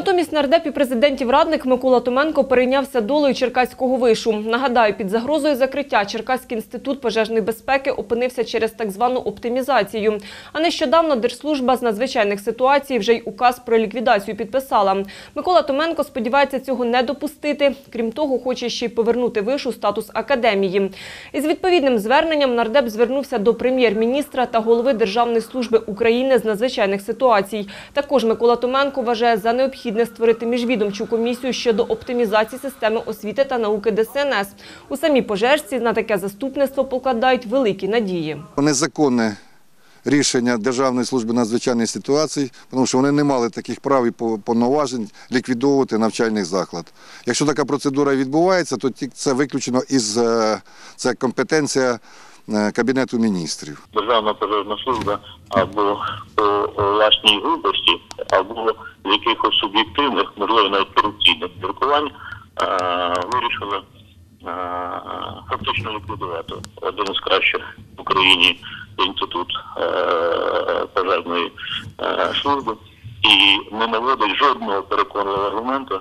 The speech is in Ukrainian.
Натомість нардеп і президентів радник Микола Томенко перейнявся долею Черкаського вишу. Нагадаю, під загрозою закриття Черкаський інститут пожежної безпеки опинився через так звану оптимізацію. А нещодавно Держслужба з надзвичайних ситуацій вже й указ про ліквідацію підписала. Микола Томенко сподівається цього не допустити. Крім того, хоче ще й повернути вишу статус академії. Із відповідним зверненням нардеп звернувся до прем'єр-міністра та голови Державної служби України з надзвичайних ситуацій. Також Микола Томенко вважає за необхідне створити міжвідомчу комісію щодо оптимізації системи освіти та науки ДСНС. У самій пожежці на таке заступництво покладають великі надії. незаконне рішення Державної служби надзвичайних ситуацій, тому що вони не мали таких прав і по- повноважень ліквідовувати навчальний заклад. Якщо така процедура відбувається, то ті- це виключено із е, це компетенція е, Кабінету міністрів. Державна пожежна служба або по власній грубості, або з якихось суб'єктивних, можливо, навіть корупційних міркувань вирішили е, фактично ліквідувати один із кращих в Україні інститут е, пожежної е, служби. І не наводить жодного переконливого аргументу